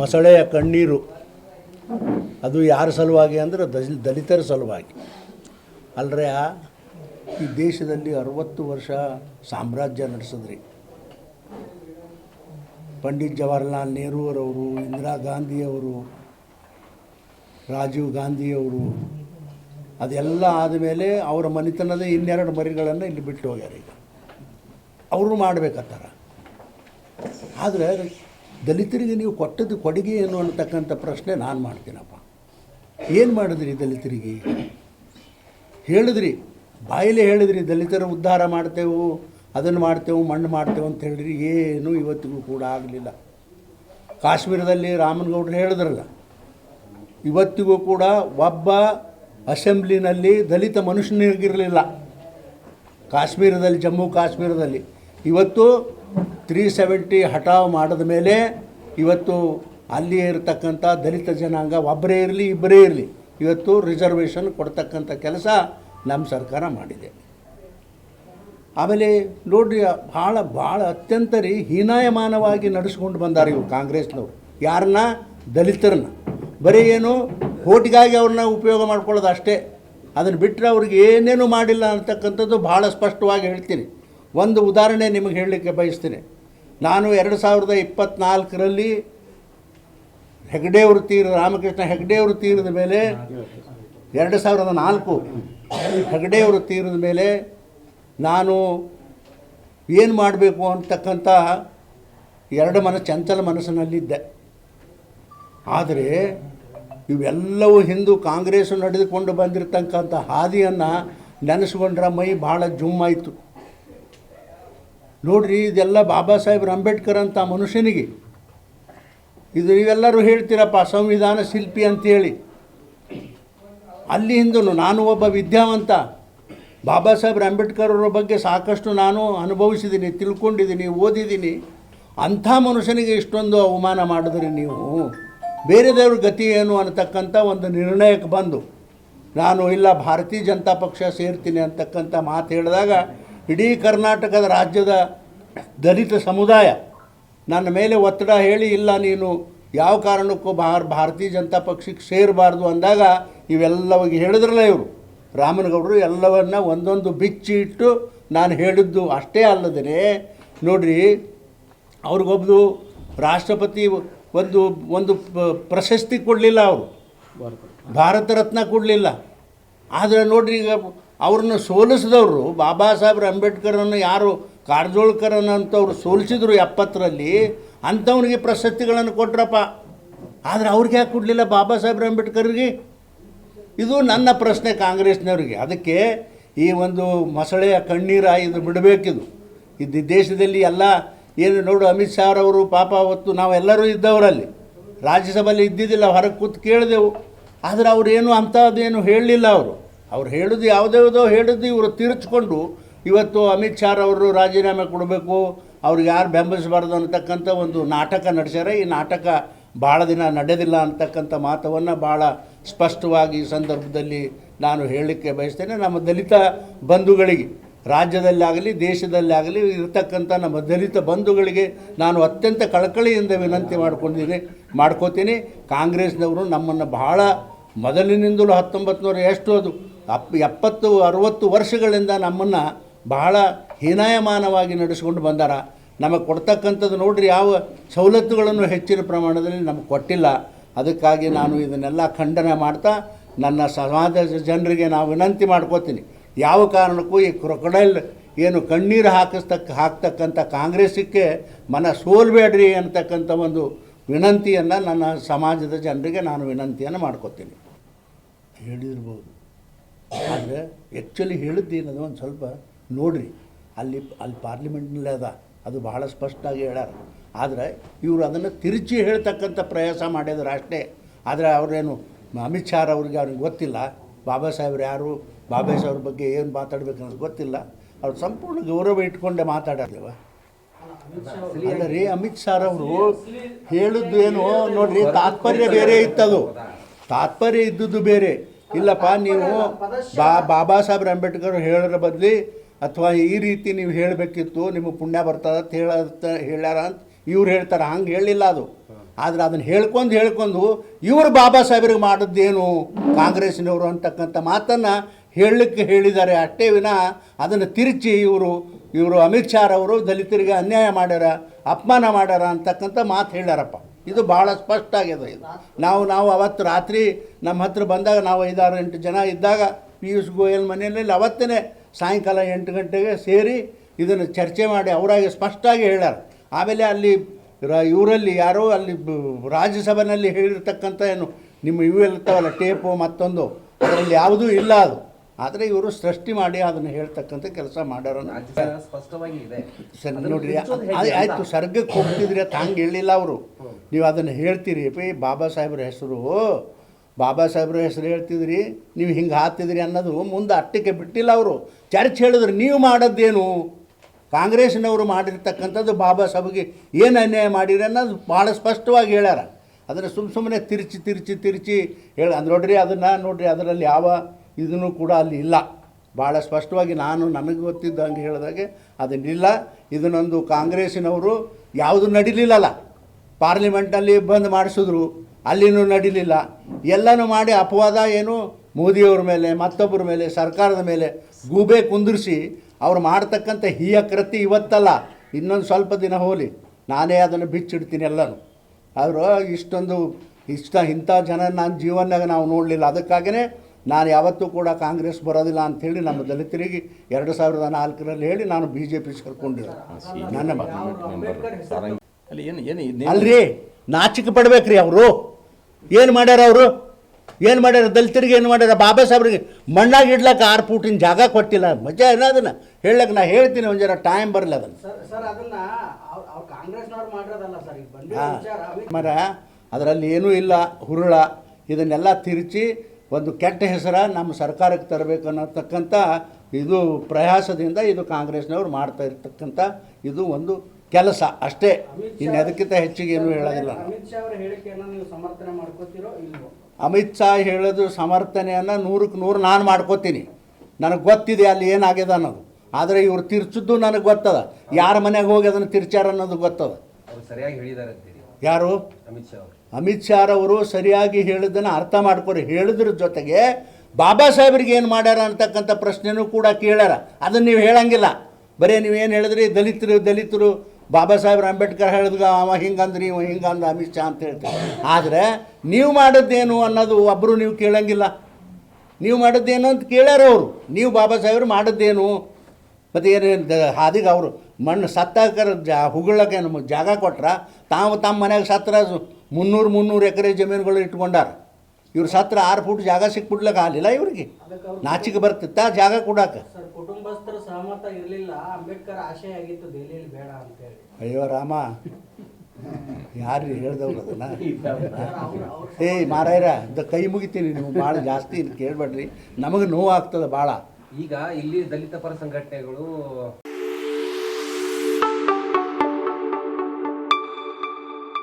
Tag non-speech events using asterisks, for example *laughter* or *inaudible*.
ಮೊಸಳೆಯ ಕಣ್ಣೀರು. ಅದು ಯಾರ ಸಲುವಾಗಿ ಅಂದರೆ ದಲ್ ದಲಿತರ ಸಲುವಾಗಿ. ಅಲ್ರೆ ಈ ದೇಶದಲ್ಲಿ ಅರವತ್ತು ವರ್ಷ ಸಾಮ್ರಾಜ್ಯ ನಡೆಸಿದ್ರಿ. ಪಂಡಿತ್ ಜವಾಹರ್ಲಾಲ್ ನೆಹರೂರವರು, ಇಂದಿರಾ ಗಾಂಧಿಯವರು, ರಾಜೀವ್ ಗಾಂಧಿಯವರು, ಅದೆಲ್ಲ ಆದಮೇಲೆ ಅವರ ಮನೆತನದ ಇನ್ನೆರಡು ಮರಿಗಳನ್ನು ಇಲ್ಲಿ ಬಿಟ್ಟು ಹೋಗ್ಯಾರ ಈಗ ಅವರು ಮಾಡಬೇಕತ್ತಾರ. ಆದರೆ ದಲಿತರಿಗೆ ನೀವು ಕೊಟ್ಟದ್ದು ಕೊಡುಗೆ ಏನು ಅನ್ನತಕ್ಕಂಥ ಪ್ರಶ್ನೆ ನಾನು ಮಾಡ್ತೀನಪ್ಪ. ಏನು ಮಾಡಿದ್ರಿ ದಲಿತರಿಗೆ? ಹೇಳಿದ್ರಿ ಬಾಯಿಲೆ ಹೇಳಿದ್ರಿ ದಲಿತರ ಉದ್ಧಾರ ಮಾಡ್ತೇವೆ, ಅದನ್ನು ಮಾಡ್ತೇವೆ, ಮಣ್ಣು ಮಾಡ್ತೇವೆ ಅಂತ ಹೇಳಿದ್ರಿ, ಏನೂ ಇವತ್ತಿಗೂ ಕೂಡ ಆಗಲಿಲ್ಲ. ಕಾಶ್ಮೀರದಲ್ಲಿ ರಾಮನಗೌಡರು ಹೇಳಿದ್ರಲ್ಲ, ಇವತ್ತಿಗೂ ಕೂಡ ಒಬ್ಬ ಅಸೆಂಬ್ಲಿನಲ್ಲಿ ದಲಿತ ಮನುಷ್ಯನಿಗಿರಲಿಲ್ಲ ಕಾಶ್ಮೀರದಲ್ಲಿ, ಜಮ್ಮು ಕಾಶ್ಮೀರದಲ್ಲಿ. ಇವತ್ತು ತ್ರೀ ಸೆವೆಂಟಿ ಹಠಾವ್ ಮಾಡಿದ ಮೇಲೆ ಇವತ್ತು ಅಲ್ಲಿ ಇರತಕ್ಕಂಥ ದಲಿತ ಜನಾಂಗ ಒಬ್ಬರೇ ಇರಲಿ, ಇಬ್ಬರೇ ಇರಲಿ. ಇವತ್ತು ರಿಸರ್ವೇಷನ್ ಕೊಡ್ತಕ್ಕಂಥ ಕೆಲಸ ನಮ್ಮ ಸರ್ಕಾರ ಮಾಡಿದೆ. ಆಮೇಲೆ ನೋಡ್ರಿ, ಭಾಳ ಭಾಳ ಅತ್ಯಂತ ರೀ ಹೀನಾಯಮಾನವಾಗಿ ನಡೆಸ್ಕೊಂಡು ಬಂದಾರೆ ಇವರು ಕಾಂಗ್ರೆಸ್ನವರು. ಯಾರನ್ನ? ದಲಿತರನ್ನ. ಬರೀ ಏನು ಓಟಿಗಾಗಿ ಅವ್ರನ್ನ ಉಪಯೋಗ ಮಾಡ್ಕೊಳ್ಳೋದು ಅಷ್ಟೇ. ಅದನ್ನು ಬಿಟ್ಟರೆ ಅವ್ರಿಗೆ ಏನೇನು ಮಾಡಿಲ್ಲ ಅಂತಕ್ಕಂಥದ್ದು ಭಾಳ ಸ್ಪಷ್ಟವಾಗಿ ಹೇಳ್ತೀನಿ. ಒಂದು ಉದಾಹರಣೆ ನಿಮಗೆ ಹೇಳಲಿಕ್ಕೆ ಬಯಸ್ತೀನಿ. ನಾನು ಎರಡು ಸಾವಿರದ ಇಪ್ಪತ್ನಾಲ್ಕರಲ್ಲಿ ಹೆಗ್ಡೆಯವರು ತೀರ ರಾಮಕೃಷ್ಣ ಹೆಗ್ಡೆಯವರು ತೀರದ ಮೇಲೆ ಎರಡು ಸಾವಿರದ ನಾಲ್ಕು ಹೆಗ್ಡೆಯವರು ತೀರದ ಮೇಲೆ ನಾನು ಏನು ಮಾಡಬೇಕು ಅಂತಕ್ಕಂಥ ಎರಡು ಮನ ಚಂಚಲ ಮನಸ್ಸಿನಲ್ಲಿದ್ದೆ. ಆದರೆ ಇವೆಲ್ಲವೂ ಹಿಂದೂ ಕಾಂಗ್ರೆಸ್ ನಡೆದುಕೊಂಡು ಬಂದಿರತಕ್ಕಂಥ ಹಾದಿಯನ್ನು ನೆನೆಸ್ಕೊಂಡ್ರೆ ಮೈ ಭಾಳ ಜುಮ್ಮಾಯಿತು. ನೋಡ್ರಿ, ಇದೆಲ್ಲ ಬಾಬಾ ಸಾಹೇಬ್ರ ಅಂಬೇಡ್ಕರ್ ಅಂತ ಮನುಷ್ಯನಿಗೆ. ಇದು ನೀವೆಲ್ಲರೂ ಹೇಳ್ತೀರಪ್ಪ, ಸಂವಿಧಾನ ಶಿಲ್ಪಿ ಅಂತೇಳಿ ಅಲ್ಲಿ ನಾನು ಒಬ್ಬ ವಿದ್ಯಾವಂತ. ಬಾಬಾ ಸಾಹೇಬ್ರ ಅಂಬೇಡ್ಕರ್ ಅವರ ಬಗ್ಗೆ ಸಾಕಷ್ಟು ನಾನು ಅನುಭವಿಸಿದ್ದೀನಿ ತಿಳ್ಕೊಂಡಿದ್ದೀನಿ ಓದಿದ್ದೀನಿ ಅಂಥ ಮನುಷ್ಯನಿಗೆ ಇಷ್ಟೊಂದು ಅವಮಾನ ಮಾಡಿದ್ರಿ ನೀವು. ಬೇರೆದವ್ರ ಗತಿ ಏನು ಅನ್ನತಕ್ಕಂಥ ಒಂದು ನಿರ್ಣಯಕ್ಕೆ ಬಂದು, ನಾನು ಇಲ್ಲ, ಭಾರತೀಯ ಜನತಾ ಪಕ್ಷ ಸೇರ್ತೀನಿ ಅಂತಕ್ಕಂಥ ಮಾತು ಹೇಳಿದಾಗ ಇಡೀ ಕರ್ನಾಟಕದ ರಾಜ್ಯದ ದಲಿತ ಸಮುದಾಯ ನನ್ನ ಮೇಲೆ ಒತ್ತಡ ಹೇಳಿ, ಇಲ್ಲ, ನೀನು ಯಾವ ಕಾರಣಕ್ಕೂ ಭಾರ, ಭಾರತೀಯ ಜನತಾ ಪಕ್ಷಕ್ಕೆ ಸೇರಬಾರ್ದು ಅಂದಾಗ ಇವೆಲ್ಲವಾಗಿ ಹೇಳಿದ್ರಲ್ಲ ಇವರು. ರಾಮನಗೌಡರು ಎಲ್ಲವನ್ನ ಒಂದೊಂದು ಬಿಚ್ಚಿ ಇಟ್ಟು ನಾನು ಹೇಳಿದ್ದು ಅಷ್ಟೇ ಅಲ್ಲದೇ ನೋಡ್ರಿ ಅವ್ರಿಗೊಬ್ಬರು ರಾಷ್ಟ್ರಪತಿ ಒಂದು ಒಂದು ಪ್ರಶಸ್ತಿ ಕೊಡಲಿಲ್ಲ ಅವರು. ಭಾರತ ರತ್ನ ಕೊಡಲಿಲ್ಲ. ಆದರೆ ನೋಡ್ರಿ ಈಗ ಅವ್ರನ್ನ ಸೋಲಿಸಿದವರು ಬಾಬಾ ಸಾಹೇಬ್ರ ಅಂಬೇಡ್ಕರನ್ನು ಯಾರು ಕಾರಜೋಳ್ಕರ್ ಅಂತವ್ರು ಸೋಲಿಸಿದ್ರು ಎಪ್ಪತ್ತರಲ್ಲಿ ಅಂಥವ್ರಿಗೆ ಪ್ರಶಸ್ತಿಗಳನ್ನು ಕೊಟ್ರಪ್ಪ. ಆದರೆ ಅವ್ರಿಗೆ ಯಾಕೆ ಕೊಡಲಿಲ್ಲ ಬಾಬಾ ಸಾಹೇಬ್ರ ಅಂಬೇಡ್ಕರ್ಗೆ? ಇದು ನನ್ನ ಪ್ರಶ್ನೆ ಕಾಂಗ್ರೆಸ್ನವ್ರಿಗೆ. ಅದಕ್ಕೆ ಈ ಒಂದು ಮೊಸಳೆಯ ಕಣ್ಣೀರ ಇದು ಬಿಡಬೇಕಿದು. ಇದು ದೇಶದಲ್ಲಿ ಎಲ್ಲ ಏನು ನೋಡು, ಅಮಿತ್ ಶಾ ಅವರು ಪಾಪ ಅವತ್ತು ನಾವೆಲ್ಲರೂ ಇದ್ದವರಲ್ಲಿ. ರಾಜ್ಯಸಭೆಯಲ್ಲಿ ಇದ್ದಿದ್ದಿಲ್ಲ, ಹೊರಗೆ ಕೂತು ಕೇಳಿದೆವು. ಆದರೆ ಅವರೇನು ಅಂಥದ್ದೇನು ಹೇಳಲಿಲ್ಲ ಅವರು. ಅವ್ರು ಹೇಳೋದು ಯಾವುದ್ಯಾವುದೋ ಹೇಳಿದ್ದು ಇವರು ತಿರುಚ್ಕೊಂಡು ಇವತ್ತು ಅಮಿತ್ ಶಾ ಅವರು ರಾಜೀನಾಮೆ ಕೊಡಬೇಕು ಅವ್ರಿಗೆ ಯಾರು ಬೆಂಬಲಿಸಬಾರ್ದು ಅಂತಕ್ಕಂಥ ಒಂದು ನಾಟಕ ನಡೆಸ್ಯಾರ. ಈ ನಾಟಕ ಭಾಳ ದಿನ ನಡೆದಿಲ್ಲ ಅಂತಕ್ಕಂಥ ಮಾತವನ್ನು ಭಾಳ ಸ್ಪಷ್ಟವಾಗಿ ಈ ಸಂದರ್ಭದಲ್ಲಿ ನಾನು ಹೇಳಲಿಕ್ಕೆ ಬಯಸ್ತೇನೆ. ನಮ್ಮ ದಲಿತ ಬಂಧುಗಳಿಗೆ, ರಾಜ್ಯದಲ್ಲಾಗಲಿ, ದೇಶದಲ್ಲಾಗಲಿ ಇರತಕ್ಕಂಥ ನಮ್ಮ ದಲಿತ ಬಂಧುಗಳಿಗೆ ನಾನು ಅತ್ಯಂತ ಕಳಕಳಿಯಿಂದ ವಿನಂತಿ ಮಾಡ್ಕೊಂಡಿದ್ದೀನಿ ಮಾಡ್ಕೋತೀನಿ. ಕಾಂಗ್ರೆಸ್ನವರು ನಮ್ಮನ್ನು ಬಹಳ ಮೊದಲಿನಿಂದಲೂ ಹತ್ತೊಂಬತ್ತು ನೂರ ಎಷ್ಟು ಅದು ಅಪ್ ಎಪ್ಪತ್ತು, ಅರುವತ್ತು ವರ್ಷಗಳಿಂದ ನಮ್ಮನ್ನು ಬಹಳ ಹೀನಾಯಮಾನವಾಗಿ ನಡೆಸ್ಕೊಂಡು ಬಂದಾರ. ನಮಗೆ ಕೊಡ್ತಕ್ಕಂಥದ್ದು ನೋಡ್ರಿ ಯಾವ ಸವಲತ್ತುಗಳನ್ನು ಹೆಚ್ಚಿನ ಪ್ರಮಾಣದಲ್ಲಿ ನಮಗೆ ಕೊಟ್ಟಿಲ್ಲ. ಅದಕ್ಕಾಗಿ ನಾನು ಇದನ್ನೆಲ್ಲ ಖಂಡನೆ ಮಾಡ್ತಾ ನನ್ನ ಸಮಾಜದ ಜನರಿಗೆ ನಾವು ವಿನಂತಿ ಮಾಡ್ಕೋತೀನಿ. ಯಾವ ಕಾರಣಕ್ಕೂ ಈ ಕ್ರೊಕೊಡೈಲ್ ಏನು ಕಣ್ಣೀರು ಹಾಕಿಸ್ತಕ್ಕ ಹಾಕ್ತಕ್ಕಂಥ ಕಾಂಗ್ರೆಸ್ಸಿಗೆ ಮನ ಸೋಲ್ಬೇಡ್ರಿ ಅಂತಕ್ಕಂಥ ಒಂದು ವಿನಂತಿಯನ್ನು ನನ್ನ ಸಮಾಜದ ಜನರಿಗೆ ನಾನು ವಿನಂತಿಯನ್ನು ಮಾಡ್ಕೋತೀನಿ. ಹೇಳಿರ್ಬೋದು. ಆದರೆ ಆ್ಯಕ್ಚುಲಿ ಹೇಳಿದ್ದೇನದು ಒಂದು ಸ್ವಲ್ಪ ನೋಡ್ರಿ. ಅಲ್ಲಿ ಅಲ್ಲಿ ಪಾರ್ಲಿಮೆಂಟ್ನಲ್ಲೇ ಅದ. ಅದು ಬಹಳ ಸ್ಪಷ್ಟವಾಗಿ ಹೇಳ್ಯಾರ. ಆದರೆ ಇವರು ಅದನ್ನು ತಿರುಚಿ ಹೇಳ್ತಕ್ಕಂಥ ಪ್ರಯಾಸ ಮಾಡಿದ್ರು ಅಷ್ಟೇ. ಆದರೆ ಅವರೇನು, ಅಮಿತ್ ಶಾ ಅವ್ರಿಗೆ ಅವ್ರಿಗೆ ಗೊತ್ತಿಲ್ಲ. ಬಾಬಾ ಸಾಹೇಬ್ರು ಯಾರು, ಬಾಬಾ ಸಾಹೇಬ್ರ ಬಗ್ಗೆ ಏನು ಮಾತಾಡ್ಬೇಕು ಅನ್ನೋದು ಗೊತ್ತಿಲ್ಲ. ಅವ್ರು ಸಂಪೂರ್ಣ ಗೌರವ ಇಟ್ಕೊಂಡೆ ಮಾತಾಡಲಿವ ಅಲ್ಲ ರೀ ಅಮಿತ್ ಶಾ ಅವರು ಹೇಳಿದ್ದು ಏನು, ನೋಡ್ರಿ ತಾತ್ಪರ್ಯ ಬೇರೆ ಇತ್ತದು. ತಾತ್ಪರ್ಯ ಇದ್ದದ್ದು ಬೇರೆ. ಇಲ್ಲಪ್ಪ, ನೀವು ಬಾ, ಬಾಬಾ ಸಾಹೇಬ್ರ ಅಂಬೇಡ್ಕರ್ ಹೇಳೋದ್ರ ಬದಲಿ ಅಥವಾ ಈ ರೀತಿ ನೀವು ಹೇಳಬೇಕಿತ್ತು ನಿಮಗೆ ಪುಣ್ಯ ಬರ್ತದ ಅಂತ ಹೇಳ, ಹೇಳ್ಯಾರ ಅಂತ ಇವ್ರು ಹೇಳ್ತಾರೆ. ಹಂಗೆ ಹೇಳಿಲ್ಲ ಅದು. ಆದರೆ ಅದನ್ನು ಹೇಳ್ಕೊಂಡು ಹೇಳ್ಕೊಂಡು ಇವರು ಬಾಬಾ ಸಾಹೇಬ್ರಿಗೆ ಮಾಡಿದ್ದೇನು ಕಾಂಗ್ರೆಸ್ನವರು ಅಂತಕ್ಕಂಥ ಮಾತನ್ನು ಹೇಳಲಿಕ್ಕೆ ಹೇಳಿದ್ದಾರೆ. ಅಷ್ಟೇ ವಿನ ಅದನ್ನು ತಿರುಚಿ ಇವರು ಇವರು ಅಮಿತ್ ಶಾ ಅವರು ದಲಿತರಿಗೆ ಅನ್ಯಾಯ ಮಾಡ್ಯಾರ, ಅಪಮಾನ ಮಾಡ್ಯಾರ ಅಂತಕ್ಕಂಥ ಮಾತು ಹೇಳ್ಯಾರಪ್ಪ. ಇದು ಭಾಳ ಸ್ಪಷ್ಟ ಆಗಿದೆ ಇದು. ನಾವು ನಾವು ಅವತ್ತು ರಾತ್ರಿ ನಮ್ಮ ಹತ್ರ ಬಂದಾಗ ನಾವು ಐದಾರು, ಎಂಟು ಜನ ಇದ್ದಾಗ ಪಿಯೂಷ್ ಗೋಯಲ್ ಮನೆಯಲ್ಲಿ ಅವತ್ತೇ ಸಾಯಂಕಾಲ ಎಂಟು ಗಂಟೆಗೆ ಸೇರಿ ಇದನ್ನು ಚರ್ಚೆ ಮಾಡಿ ಅವರಾಗಿ ಸ್ಪಷ್ಟವಾಗಿ ಹೇಳ್ಯಾರ. ಆಮೇಲೆ ಅಲ್ಲಿ ರ, ಇವರಲ್ಲಿ ಯಾರೋ ಅಲ್ಲಿ ರಾಜ್ಯಸಭೆಯಲ್ಲಿ ಹೇಳಿರ್ತಕ್ಕಂಥ ಏನು, ನಿಮ್ಮ ಇವು ಇರ್ತಾವಲ್ಲ, ಟೇಪು ಮತ್ತೊಂದು, ಅದರಲ್ಲಿ ಯಾವುದೂ ಇಲ್ಲ ಅದು. ಆದರೆ ಇವರು ಸೃಷ್ಟಿ ಮಾಡಿ ಅದನ್ನು ಹೇಳ್ತಕ್ಕಂಥ ಕೆಲಸ ಮಾಡ್ಯಾರ ಸ್ಪಷ್ಟವಾಗಿ ಇದೆ. ನೋಡ್ರಿ? ಆಯಿತು ಸರ್ಗಕ್ಕೆ ಹೋಗ್ತಿದ್ರೆ ಹಂಗೆ ಹೇಳಿಲ್ಲ ಅವರು. ನೀವು ಅದನ್ನು ಹೇಳ್ತೀರಿ ಪೈ ಬಾಬಾ ಸಾಹೇಬ್ರ ಹೆಸರು. ಬಾಬಾ ಸಾಹೇಬ್ರ ಹೆಸರು ಹೇಳ್ತಿದ್ರಿ ನೀವು ಹಿಂಗೆ ಹಾಕ್ತಿದ್ರಿ ಅನ್ನೋದು ಮುಂದೆ ಅಟ್ಟಕ್ಕೆ ಬಿಟ್ಟಿಲ್ಲ ಅವರು. ಚರ್ಚ್ ಹೇಳಿದ್ರು ನೀವು ಮಾಡೋದೇನು ಕಾಂಗ್ರೆಸ್ನವರು ಮಾಡಿರ್ತಕ್ಕಂಥದ್ದು ಬಾಬಾ ಸಾಹೇಬ್ಗೆ ಏನು ಅನ್ಯಾಯ ಮಾಡಿರಿ ಅನ್ನೋದು ಭಾಳ ಸ್ಪಷ್ಟವಾಗಿ ಹೇಳ್ಯಾರ. ಅದನ್ನು ಸುಮ್ಮ ಸುಮ್ಮನೆ ತಿರುಚಿ ತಿರುಚಿ ತಿರುಚಿ ಹೇಳ ನೋಡ್ರಿ ಅದನ್ನು ನೋಡ್ರಿ ಅದರಲ್ಲಿ ಯಾವ ಇದನ್ನು ಕೂಡ ಅಲ್ಲಿ ಇಲ್ಲ. ಭಾಳ ಸ್ಪಷ್ಟವಾಗಿ ನಾನು ನನಗೆ ಗೊತ್ತಿದ್ದಂಗೆ ಹೇಳಿದಾಗೆ ಅದನ್ನಿಲ್ಲ ಇದನ್ನೊಂದು ಕಾಂಗ್ರೆಸ್ಸಿನವರು ಯಾವುದು ನಡೀಲಿಲ್ಲಲ್ಲ. ಪಾರ್ಲಿಮೆಂಟಲ್ಲಿ ಬಂದ್ ಮಾಡಿಸಿದ್ರು. ಅಲ್ಲಿನೂ ನಡೀಲಿಲ್ಲ. ಎಲ್ಲನೂ ಮಾಡಿ ಅಪವಾದ ಏನು ಮೋದಿಯವ್ರ ಮೇಲೆ, ಮತ್ತೊಬ್ಬರ ಮೇಲೆ, ಸರ್ಕಾರದ ಮೇಲೆ ಗೂಬೆ ಕುಂದಿರಿಸಿ ಅವ್ರು ಮಾಡ್ತಕ್ಕಂಥ ಹೀಯ ಕೃತಿ ಇವತ್ತಲ್ಲ. ಇನ್ನೊಂದು ಸ್ವಲ್ಪ ದಿನ ಹೋಲಿ. ನಾನೇ ಅದನ್ನು ಬಿಚ್ಚಿಡ್ತೀನಿ ಎಲ್ಲನೂ. ಅವರು ಇಷ್ಟೊಂದು ಇಷ್ಟ ಇಂಥ ಜನ ನನ್ನ ಜೀವನದಾಗ ನಾವು ನೋಡಲಿಲ್ಲ. ಅದಕ್ಕಾಗೇ ನಾನು ಯಾವತ್ತೂ ಕೂಡ ಕಾಂಗ್ರೆಸ್ ಬರೋದಿಲ್ಲ ಅಂಥೇಳಿ ನಮ್ಮ ದಲಿತರಿಗೆ ಎರಡು ಸಾವಿರದ ನಾಲ್ಕರಲ್ಲಿ ಹೇಳಿ ನಾನು ಬಿ ಜೆ ಪಿ ಸೇರ್ಕೊಂಡಿದ್ದೆ ನನ್ನ ಮಗ. ಅಲ್ರಿ ನಾಚಿಕೆ ಪಡ್ಬೇಕ್ರಿ ಅವರು. ಏನು ಮಾಡ್ಯಾರ ಅವರು? ಏನು ಮಾಡ್ಯಾರ ದಲಿತರಿಗೆ ಏನು ಮಾಡ್ಯಾರ ಬಾಬಾ ಸಾಹೇಬ್ರಿಗೆ? ಮಣ್ಣಾಗಿ ಇಡ್ಲಕ್ಕೆ ಆರು ಫೂಟಿನ ಜಾಗ ಕೊಟ್ಟಿಲ್ಲ. ಮಜಾ ಏನೋ ಅದನ್ನು? ಹೇಳಕ್ಕೆ ನಾ ಹೇಳ್ತೀನಿ ಒಂದು ಜರ ಟೈಮ್ ಬರಲ್ಲ ಅದನ್ನು. ಸರ್ ಸರ್ ಅದನ್ನ ಅವ್ರು ಅವ್ರು ಮಾಡಿರೋದಲ್ಲ ಸರ್ ಈಗ ಹಾಂ. ವಿಚಾರ. ಅಮಿತ್ ಮರ ಅದರಲ್ಲಿ ಏನೂ ಇಲ್ಲ ಹುರುಳ. ಇದನ್ನೆಲ್ಲ ತಿರುಚಿ ಒಂದು ಕೆಟ್ಟ ಹೆಸರ ನಮ್ಮ ಸರ್ಕಾರಕ್ಕೆ ತರಬೇಕು ಅನ್ನತಕ್ಕಂಥ ಇದು ಪ್ರಯಾಸದಿಂದ ಇದು ಕಾಂಗ್ರೆಸ್ನವ್ರು ಮಾಡ್ತಾ ಇರ್ತಕ್ಕಂಥ ಇದು ಒಂದು ಕೆಲಸ ಅಷ್ಟೇ. ಇನ್ನು ಅದಕ್ಕಿಂತ ಹೆಚ್ಚಿಗೆ ಏನು ಹೇಳೋದಿಲ್ಲ. ಅಮಿತ್ ಶಾ ಅವರ ಹೇಳಿಕೆಯನ್ನ ನೀವು ಸಮರ್ಥನೆ ಮಾಡ್ಕೋತಿರೋ ಇಲ್ವೋ? ಅಮಿತ್ ಶಾ ಹೇಳೋದು ಸಮರ್ಥನೆಯನ್ನು ನೂರಕ್ಕೆ ನೂರು ನಾನು ಮಾಡ್ಕೋತೀನಿ. ನನಗೆ ಗೊತ್ತಿದೆ ಅಲ್ಲಿ ಏನಾಗಿದೆ ಅನ್ನೋದು. ಆದರೆ ಇವ್ರು ತಿರ್ಚಿದ್ದು ನನಗೆ ಗೊತ್ತದ. ಯಾರ ಮನೆಗೆ ಹೋಗಿ ಅದನ್ನು ತಿರ್ಚಾರ ಅನ್ನೋದು ಗೊತ್ತದ. ಸರಿಯಾಗಿ ಹೇಳಿದ್ದಾರೆ ಯಾರು? ಅಮಿತ್ ಶಾ ಅವರು. ಅಮಿತ್ ಶಾ ಅವರು ಸರಿಯಾಗಿ ಹೇಳಿದ್ದನ್ನು ಅರ್ಥ ಮಾಡ್ಕೊರಿ. ಹೇಳಿದ್ರ ಜೊತೆಗೆ ಬಾಬಾ ಸಾಹೇಬ್ರಿಗೆ ಏನು ಮಾಡ್ಯಾರ ಅಂತಕ್ಕಂಥ ಪ್ರಶ್ನೆನೂ ಕೂಡ ಕೇಳ್ಯಾರ. ಅದನ್ನು ನೀವು ಹೇಳಂಗಿಲ್ಲ. ಬರೀ ನೀವೇನು ಹೇಳಿದ್ರಿ? ದಲಿತರು ದಲಿತರು. ಬಾಬಾ ಸಾಹೇಬ್ರ ಅಂಬೇಡ್ಕರ್ ಹೇಳಿದ್ಗ ಅವ ಹಿಂಗಂದ್ರಿ, ಇವ ಹಿಂಗಂದ ಅಮಿತ್ ಶಾ ಅಂತ ಹೇಳ್ತಾರೆ. ಆದರೆ ನೀವು ಮಾಡಿದ್ದೇನು ಅನ್ನೋದು ಒಬ್ಬರು ನೀವು ಕೇಳಂಗಿಲ್ಲ. ನೀವು ಮಾಡಿದ್ದೇನು ಅಂತ ಕೇಳ್ಯಾರ ಅವರು. ನೀವು ಬಾಬಾ ಸಾಹೇಬ್ರು ಮಾಡಿದ್ದೇನು? ಮತ್ತು ಏನೇನು ಹಾದಿಗೆ ಅವರು ಮಣ್ಣು ಸತ್ತಾಕರ ಜಾ ಹುಗಳಕ್ಕೆ ನಮಗೆ ಜಾಗ ಕೊಟ್ರೆ ತಾವು ತಮ್ಮ ಮನ್ಯಾಗ ಸತ್ರ ಮುನ್ನೂರು ಮುನ್ನೂರು ಎಕರೆ ಜಮೀನುಗಳು ಇಟ್ಕೊಂಡಾರ. ಇವ್ರು ಸತ್ರ ಆರು ಫುಟ್ ಜಾಗ ಸಿಕ್ಬಿಡ್ಲಕ್ಕ ಆಗಲಿಲ್ಲ ಇವ್ರಿಗೆ. ನಾಚಿಕೆ ಬರ್ತಿತ್ತ ಜಾಗ ಕೊಡಾಕ. ಕುಟುಂಬಸ್ಥರ ಸಹಮತ ಇರಲಿಲ್ಲ ಅಂಬೇಡ್ಕರ್ ಆಶಯ ಆಗಿತ್ತು ದೆಹಲಿಯಲ್ಲಿ ಬೇಡ ಅಂತ ಹೇಳಿ ಅಯ್ಯೋ ರಾಮ. ಯಾರು ಹೇಳ್ದವ್ರು ಅದನ್ನ? *laughs* ಏ ಮಾರಾಯ್ರ ಏಯ್ ಮಾರಾಯರ ಕೈ ಮುಗಿತೀನಿ ನೀವು ಭಾಳ ಜಾಸ್ತಿ ಇದು ಕೇಳಬೇಡ್ರಿ. ನಮಗೆ ನೋವು ಆಗ್ತದೆ ಭಾಳ. ಈಗ ಇಲ್ಲಿ ದಲಿತ ಪರ ಸಂಘಟನೆಗಳು